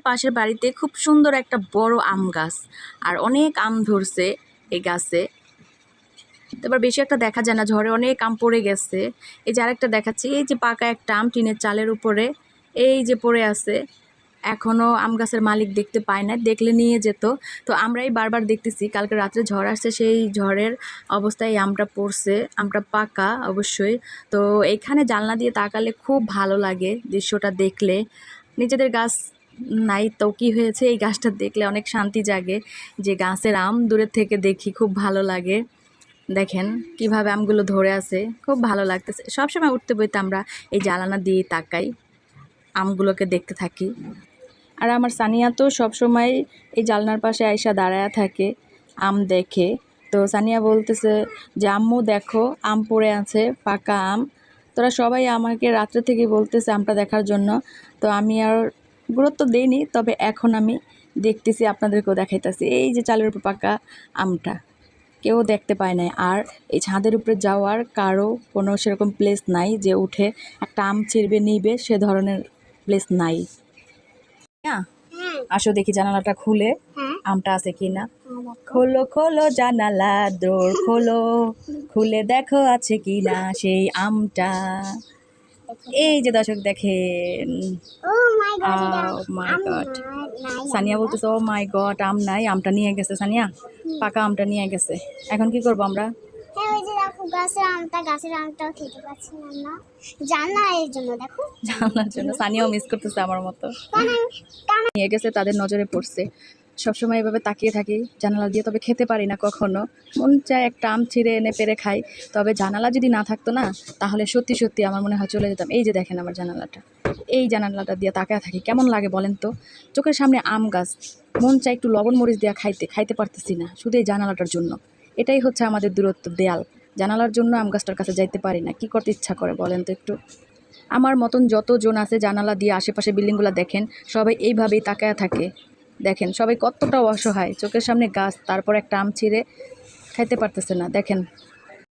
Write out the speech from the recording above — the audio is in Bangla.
পাশের বাড়িতে খুব সুন্দর একটা বড় আম গাছ। আর অনেক আম ধরছে এই গাছে। তারপর বেশি একটা দেখা যায় না, ঝড়ে অনেক আম পড়ে গেছে। এই যে আরেকটা দেখাচ্ছি, এই যে পাকা একটা আম টিনের চালের উপরে, এই যে পড়ে আছে। এখনও আম গাছের মালিক দেখতে পায় না দেখলে নিয়ে যেত। তো আমরাই বারবার দেখতেছি, কালকে রাত্রে ঝড় আসছে, সেই ঝড়ের অবস্থায় আমটা পড়ছে, আমটা পাকা অবশ্যই। তো এখানে জানলা দিয়ে তাকালে খুব ভালো লাগে দৃশ্যটা দেখলে। নিজেদের গাছ নাই তো কি হয়েছে? এই গাছটা দেখলে অনেক শান্তি জাগে যে গাছের আম দূরের থেকে দেখি, খুব ভালো লাগে। দেখেন কীভাবে আমগুলো ধরে আছে, খুব ভালো লাগতেছে। সবসময় উঠতে বইতে আমরা এই জ্বালানা দিয়ে তাকাই, আমগুলোকে দেখতে থাকি। আর আমার সানিয়া তো সবসময় এই জালনার পাশে আয়সা দাঁড়ায়া থাকে, আম দেখে। তো সানিয়া বলতেছে যে, আম্মু, দেখো, আম পড়ে আছে, পাকা আম। তোরা সবাই আমাকে রাত্রে থেকে বলতেছে আমটা দেখার জন্য। তো আমি আর গুরুত্ব দেইনি তবে এখন আমি দেখতেছি আপনাদেরকেও দেখাইতেছি। এই যে চালের উপর পাকা আমটা কেউ দেখতে পায় নাই। আর এই ছাদের উপরে যাওয়ার কারও কোনো সেরকম প্লেস নাই যে উঠে একটা আম ছিঁড়বে নিবে সে ধরনের প্লেস নাই। না? হ্যাঁ আসো দেখি জানালাটা খুলে আমটা আছে কি না খোলো খোলো জানালা দৌড় খোলো খুলে দেখো আছে কি না সেই আমটা। এই যে দর্শক দেখেন। মাই গড Oh সানিয়া বলতেছে ও মাই গড আম নাই আমটা নিয়ে গেছে সানিয়া। পাকা আমটা নিয়ে গেছে। এখন কি করব আমরা? জন্য জানার জন্য। সানিয়াও মিস করতেছে আমার মতো। নিয়ে গেছে তাদের নজরে পড়ছে। সবসময় এভাবে তাকিয়ে থাকি, জানালা দিয়ে, তবে খেতে পারি না কখনো। মন চায় একটা আম ছিঁড়ে এনে পেরে খাই, তবে জানালা যদি না থাকতো না, তাহলে সত্যি সত্যি আমার মনে হয় চলে যেতাম। এই যে দেখেন আমার জানালাটা। এই জানালাটা দিয়ে তাকায় থাকি, কেমন লাগে বলেন তো? চোখের সামনে আম গাছ, মন চায় একটু লবণ মরিচ দেওয়া খাইতে খাইতে পারতেছি না, শুধু এই জানালাটার জন্য। এটাই হচ্ছে আমাদের দূরত্ব দেয়াল। জানালার জন্য আম গাছটার কাছে যাইতে পারি না, কি করতে ইচ্ছা করে বলেন তো একটু? আমার মতন যতজন আছে জানালা দিয়ে আশেপাশে বিল্ডিংগুলো দেখেন, সবাই এইভাবেই তাকায়া থাকে। দেখেন, সবাই কতটা অসহায়। চোখের সামনে গাছ, তারপর একটা আম ছিঁড়ে খাইতে পারতেছে না। দেখেন